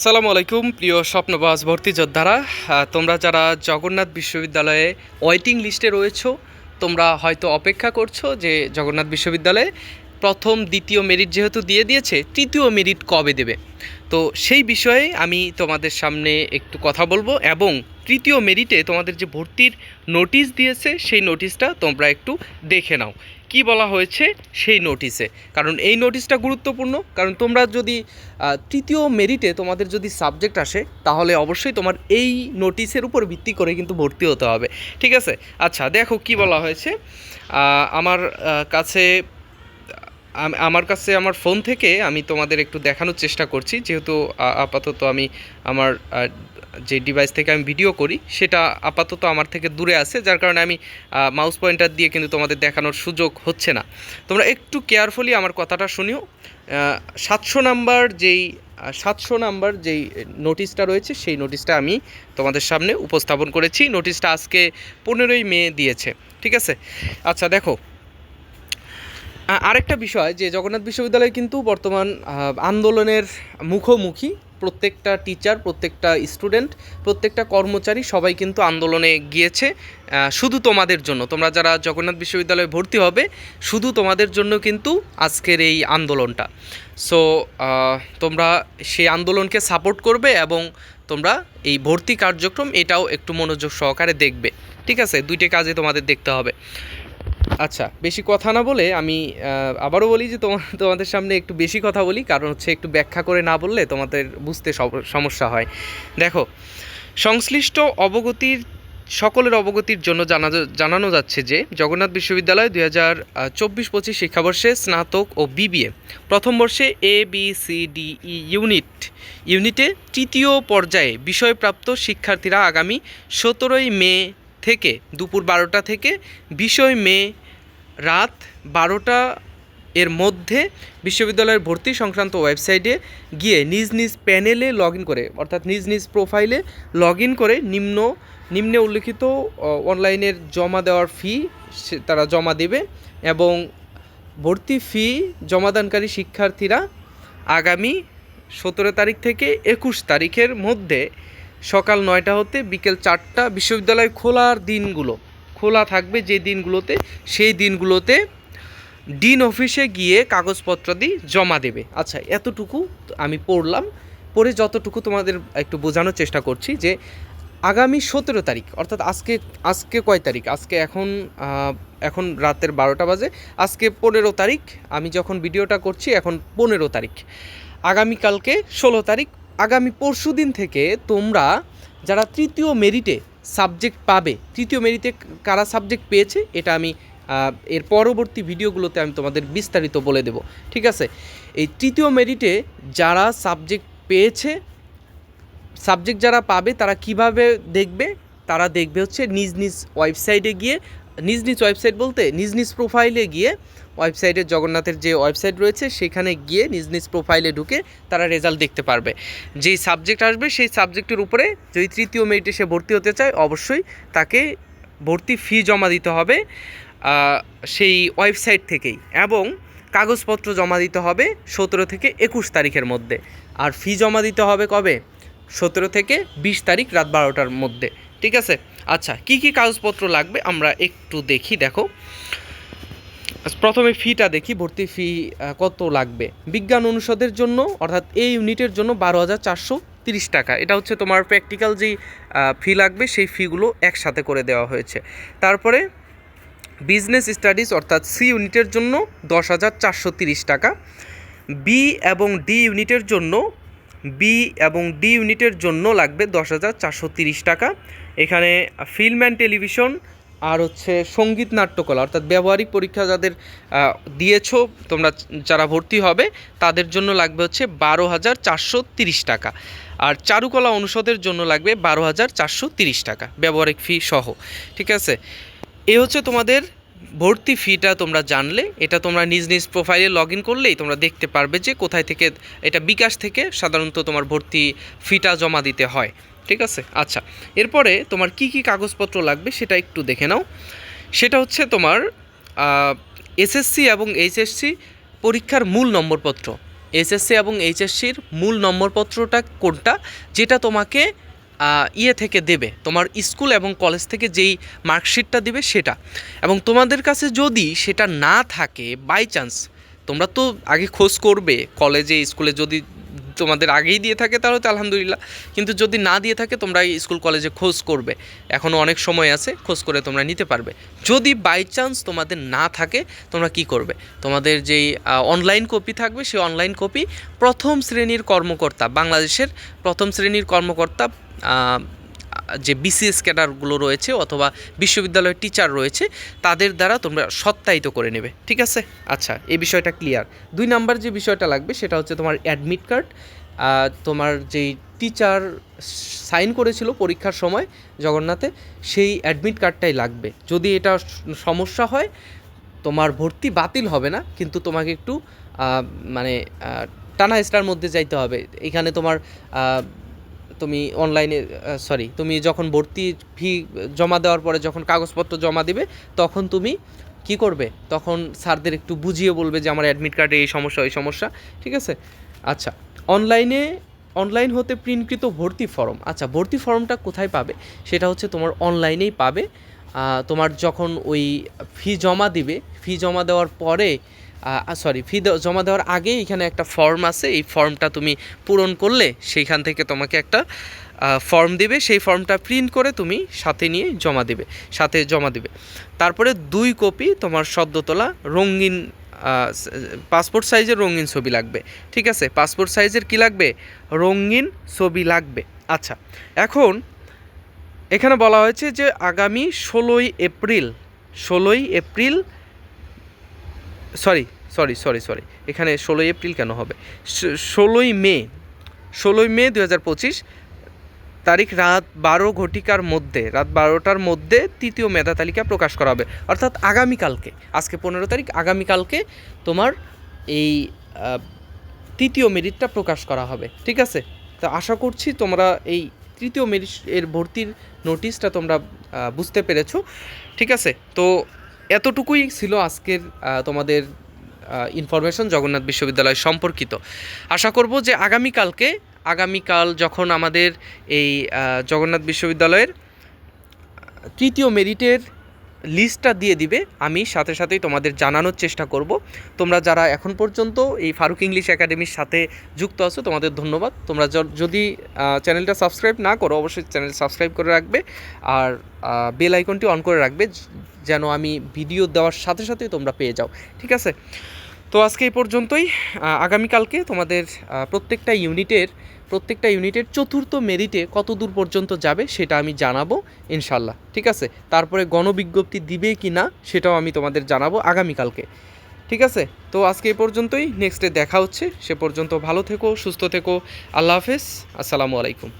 আসসালামু আলাইকুম, প্রিয় স্বপ্নবাস ভর্তি যোদ্ধারা। তোমরা যারা জগন্নাথ বিশ্ববিদ্যালয়ে ওয়েটিং লিস্টে রয়েছো, তোমরা হয়তো অপেক্ষা করছ যে জগন্নাথ বিশ্ববিদ্যালয়ে প্রথম, দ্বিতীয় মেরিট যেহেতু দিয়ে দিয়েছে, তৃতীয় মেরিট কবে দেবে? তো সেই বিষয়ে আমি তোমাদের সামনে একটু কথা বলব এবং তৃতীয় মেরিটে তোমাদের যে ভর্তির নোটিশ দিয়েছে, সেই নোটিশটা তোমরা একটু দেখে নাও। কি বলা হয়েছে সেই নোটিশে কারণ এই নোটিশটা গুরুত্বপূর্ণ, কারণ তোমরা যদি তৃতীয় মেরিটে তোমাদের যদি সাবজেক্ট আসে, তাহলে অবশ্যই তোমার এই নোটিশের উপর ভিত্তি করে কিন্তু ভর্তি হতে হবে। ঠিক আছে? আচ্ছা দেখো কি বলা হয়েছে। আমার কাছে আমার কাছে আমার ফোন থেকে আমি তোমাদের একটু দেখানোর চেষ্টা করছি। যেহেতু আপাতত আমি আমার যে ডিভাইস থেকে আমি ভিডিও করি, সেটা আপাতত আমার থেকে দূরে আছে, যার কারণে আমি মাউস পয়েন্টার দিয়ে কিন্তু তোমাদের দেখানোর সুযোগ হচ্ছে না। তোমরা একটু কেয়ারফুলি আমার কথাটা শুনিও। সাতশো নাম্বার যেই সাতশো নাম্বার যেই নোটিশটা রয়েছে, সেই নোটিশটা আমি তোমাদের সামনে উপস্থাপন করেছি। নোটিশটা আজকে পনেরোই মে দিয়েছে, ঠিক আছে? আচ্ছা দেখো। আরেকটা বিষয়, যে জগন্নাথ বিশ্ববিদ্যালয় কিন্তু বর্তমান আন্দোলনের মুখোমুখি। প্রত্যেকটা টিচার প্রত্যেকটা স্টুডেন্ট প্রত্যেকটা কর্মচারী সবাই কিন্তু আন্দোলনে গিয়েছে শুধু তোমাদের জন্য। তোমরা যারা জগন্নাথ বিশ্ববিদ্যালয়ে ভর্তি হবে, শুধু তোমাদের জন্য কিন্তু আজকের এই আন্দোলনটা। সো তোমরা সেই আন্দোলনকে সাপোর্ট করবে এবং তোমরা এই ভর্তি কার্যক্রম এটাও একটু মনোযোগ সহকারে দেখবে। ঠিক আছে? দুইটা কাজে তোমাদের দেখতে হবে। আচ্ছা বেশি কথা না বলে আমি আবারও বলি যে তোমার তোমাদের সামনে একটু বেশি কথা বলি, কারণ হচ্ছে একটু ব্যাখ্যা করে না বললে তোমাদের বুঝতে সমস্যা হয়। দেখো, সংশ্লিষ্ট অবগতির, সকলের অবগতির জন্য জানা, জানানো যাচ্ছে যে, জগন্নাথ বিশ্ববিদ্যালয় দুই হাজার চব্বিশ পঁচিশ শিক্ষাবর্ষে স্নাতক ও বিবিএ প্রথম বর্ষে A B C D E unit, ইউনিটে তৃতীয় পর্যায়ে বিষয়প্রাপ্ত শিক্ষার্থীরা আগামী সতেরোই মে থেকে, দুপুর বারোটা থেকে বিশই মে রাত বারোটা এর মধ্যে বিশ্ববিদ্যালয়ের ভর্তি সংক্রান্ত ওয়েবসাইটে গিয়ে নিজ নিজ প্যানেলে লগ করে, অর্থাৎ নিজ নিজ প্রোফাইলে লগ করে নিম্ন, নিম্নে উল্লেখিত অনলাইনের জমা দেওয়ার ফি তারা জমা দেবে এবং ভর্তি ফি জমাদানকারী শিক্ষার্থীরা আগামী সতেরো তারিখ থেকে একুশ তারিখের মধ্যে সকাল নয়টা হতে বিকেল চারটা বিশ্ববিদ্যালয় খোলার দিনগুলো, খোলা থাকবে যে দিনগুলোতে, সেই দিনগুলোতে ডিন অফিসে গিয়ে কাগজপত্র কাগজপত্রাদি জমা দেবে। আচ্ছা এতটুকু আমি পড়লাম, পড়ে যতটুকু তোমাদের একটু বোঝানোর চেষ্টা করছি যে আগামী সতেরো তারিখ, অর্থাৎ আজকে আজকে কয় তারিখ? আজকে এখন এখন রাতের বারোটা বাজে, আজকে পনেরো তারিখ, আমি যখন ভিডিওটা করছি এখন পনেরো তারিখ। আগামীকালকে ষোলো তারিখ আগামী পরশু দিন থেকে তোমরা যারা তৃতীয় মেরিটে সাবজেক্ট পাবে, তৃতীয় মেরিটে কারা সাবজেক্ট পেয়েছে, এটা আমি এর পরবর্তী ভিডিওগুলোতে আমি তোমাদের বিস্তারিত বলে দেব। ঠিক আছে? এই তৃতীয় মেরিটে যারা সাবজেক্ট পেয়েছে সাবজেক্ট যারা পাবে, তারা কীভাবে দেখবে? তারা দেখবে হচ্ছে নিজ নিজ ওয়েবসাইটে গিয়ে নিজ নিজ ওয়েবসাইট বলতে নিজ নিজ প্রোফাইলে গিয়ে ওয়েবসাইটে জগন্নাথের যে ওয়েবসাইট রয়েছে, সেখানে গিয়ে নিজ নিজ প্রোফাইলে ঢুকে তারা রেজাল্ট দেখতে পারবে। যেই সাবজেক্ট আসবে, সেই সাবজেক্টের উপরে যদি তৃতীয় মেরিটে সে ভর্তি হতে চায়, অবশ্যই তাকে ভর্তি ফি জমা দিতে হবে সেই ওয়েবসাইট থেকেই। এবং কাগজপত্র জমা দিতে হবে সতেরো থেকে একুশ তারিখের মধ্যে। আর ফি জমা দিতে হবে কবে? সতেরো থেকে বিশ তারিখ রাত বারোটার মধ্যে। ঠিক আছে? আচ্ছা কি কি কাগজপত্র লাগবে? আমরা একটু দেখি, দেখো। প্রথমে ফিটা দেখি, ভর্তি ফি কত লাগবে? বিজ্ঞান অনুষদের জন্য, অর্থাৎ এই ইউনিটের জন্য বারো হাজার চারশো তিরিশ টাকা। এটা হচ্ছে তোমার প্র্যাকটিক্যাল যেই ফি লাগবে, সেই ফিগুলো একসাথে করে দেওয়া হয়েছে। তারপরে বিজনেস স্টাডিজ অর্থাৎ সি ইউনিটের জন্য দশ হাজার চারশো তিরিশ টাকা। বি এবং ডি ইউনিটের জন্য বি এবং ডি ইউনিটের জন্য লাগবে দশ হাজার চারশো তিরিশ টাকা। এখানে ফিল্ম অ্যান্ড টেলিভিশন আর হচ্ছে সংগীত নাট্যকলা, অর্থাৎ ব্যবহারিক পরীক্ষা যাদের দিয়েছ, তোমরা যারা ভর্তি হবে, তাদের জন্য লাগবে হচ্ছে বারো হাজার চারশো তিরিশ টাকা। আর চারুকলা অনুষদের জন্য লাগবে বারো হাজার চারশো তিরিশ টাকা, ব্যবহারিক ফি সহ। ঠিক আছে? এ হচ্ছে তোমাদের ভর্তি ফিটা তোমরা জানলে। এটা তোমরা নিজ নিজ প্রোফাইলে লগ ইন করলেই তোমরা দেখতে পারবে যে কোথায় থেকে, এটা বিকাশ থেকে সাধারণত তোমার ভর্তি ফিটা জমা দিতে হয়। ঠিক আছে? আচ্ছা এরপরে তোমার কি কি কাগজপত্র লাগবে সেটা একটু দেখে নাও। সেটা হচ্ছে তোমার এসএসসি এবং এইচএসসি পরীক্ষার মূল নম্বরপত্র। এসএসসি এবং এইচএসসির মূল নম্বরপত্রটা কোনটা? যেটা তোমাকে ইয়ে থেকে দেবে, তোমার স্কুল এবং কলেজ থেকে যেই মার্কশিটটা দেবে সেটা। এবং তোমাদের কাছে যদি সেটা না থাকে বাই চান্স তোমরা তো আগে খোঁজ করবে, কলেজে, স্কুলে যদি তোমাদের আগেই দিয়ে থাকে তাহলে তো আলহামদুলিল্লাহ। কিন্তু যদি না দিয়ে থাকে, তোমরা স্কুল কলেজে খোঁজ করবে। এখনও অনেক সময় আছে, খোঁজ করে তোমরা নিতে পারবে। যদি বাই চান্স তোমাদের না থাকে, তোমরা কি করবে? তোমাদের যেই অনলাইন কপি থাকবে, সেই অনলাইন কপি প্রথম শ্রেণির কর্মকর্তা, বাংলাদেশের প্রথম শ্রেণির কর্মকর্তা যে বিসিএস ক্যাডারগুলো রয়েছে অথবা বিশ্ববিদ্যালয়ের টিচার রয়েছে, তাদের দ্বারা তোমরা সত্যায়িত করে নেবে, ঠিক আছে? আচ্ছা এই বিষয়টা ক্লিয়ার দুই নাম্বার যে বিষয়টা লাগবে সেটা হচ্ছে তোমার অ্যাডমিট কার্ড তোমার যেই টিচার সাইন করেছিল পরীক্ষার সময় জগন্নাথে, সেই অ্যাডমিট কার্ডটাই লাগবে। যদি এটা সমস্যা হয়, তোমার ভর্তি বাতিল হবে না, কিন্তু তোমাকে একটু মানে টানা স্টার মধ্যে যাইতে হবে। এখানে তোমার তুমি অনলাইনে সরি তুমি যখন ভর্তি ফি জমা দেওয়ার পরে যখন কাগজপত্র জমা দিবে, তখন তুমি কি করবে? তখন স্যারদের একটু বুঝিয়ে বলবে যে আমার অ্যাডমিট কার্ডে এই সমস্যা এই সমস্যা, ঠিক আছে? আচ্ছা অনলাইনে অনলাইন হতে প্রিন্টকৃত ভর্তি ফর্ম আচ্ছা ভর্তি ফর্মটা কোথায় পাবে? সেটা হচ্ছে তোমার অনলাইনেই পাবে। তোমার যখন ওই ফি জমা দিবে ফি জমা দেওয়ার পরে সরি ফি জমা দেওয়ার আগে এখানে একটা ফর্ম আছে। এই ফর্মটা তুমি পূরণ করলে সেইখান থেকে তোমাকে একটা ফর্ম দিবে। সেই ফর্মটা প্রিন্ট করে তুমি সাথে নিয়ে জমা দিবে, সাথে জমা দিবে। তারপরে দুই কপি তোমার সদ্য তোলা রঙিন পাসপোর্ট সাইজের রঙিন ছবি লাগবে। ঠিক আছে? পাসপোর্ট সাইজের কি লাগবে? রঙিন ছবি লাগবে। আচ্ছা এখন এখানে বলা হয়েছে যে আগামী ষোলোই এপ্রিল ষোলোই April sorry sorry sorry sorry. এখানে ষোলোই এপ্রিল কেন হবে? ষোলোই মে ষোলোই মে দু হাজার পঁচিশ, তারিখ রাত বারো ঘটিকার মধ্যে, রাত বারোটার মধ্যে তৃতীয় মেধা তালিকা প্রকাশ করা হবে। অর্থাৎ আগামীকালকে, আজকে পনেরো তারিখ, আগামীকালকে তোমার এই তৃতীয় মেরিটটা প্রকাশ করা হবে। ঠিক আছে? তো আশা করছি তোমরা এই তৃতীয় মেরিট, এর ভর্তির নোটিশটা তোমরা বুঝতে পেরেছ। ঠিক আছে? তো এতটুকুই ছিল আজকের তোমাদের ইনফরমেশন জগন্নাথ বিশ্ববিদ্যালয় সম্পর্কিত। আশা করব যে আগামীকালকে, আগামীকাল যখন আমাদের এই জগন্নাথ বিশ্ববিদ্যালয়ের তৃতীয় মেরিটের লিস্টটা দিয়ে দিবে, আমি সাথে সাথেই তোমাদের জানানোর চেষ্টা করব। তোমরা যারা এখন পর্যন্ত এই ফারুক ইংলিশ একাডেমির সাথে যুক্ত আছো, তোমাদের ধন্যবাদ। তোমরা যদি চ্যানেলটা সাবস্ক্রাইব না করো, অবশ্যই চ্যানেল সাবস্ক্রাইব করে রাখবে আর বেল আইকনটি অন করে রাখবে, যেন আমি ভিডিও দেওয়ার সাথে সাথেই তোমরা পেয়ে যাও। ঠিক আছে? তো আজকে এই পর্যন্তই। আগামীকালকে তোমাদের প্রত্যেকটা ইউনিটের প্রত্যেকটা ইউনিটের চতুর্থ মেরিটে কত দূর পর্যন্ত যাবে সেটা আমি জানাব ইনশাল্লাহ ঠিক আছে? তারপরে গণবিজ্ঞপ্তি দিবে কি না সেটাও আমি তোমাদের জানাব আগামীকালকে। ঠিক আছে? তো আজকে এই পর্যন্তই। নেক্সটে দেখা হচ্ছে। সে পর্যন্ত ভালো থেকো, সুস্থ থেকো। আল্লাহ হাফেজ। আসসালামু আলাইকুম।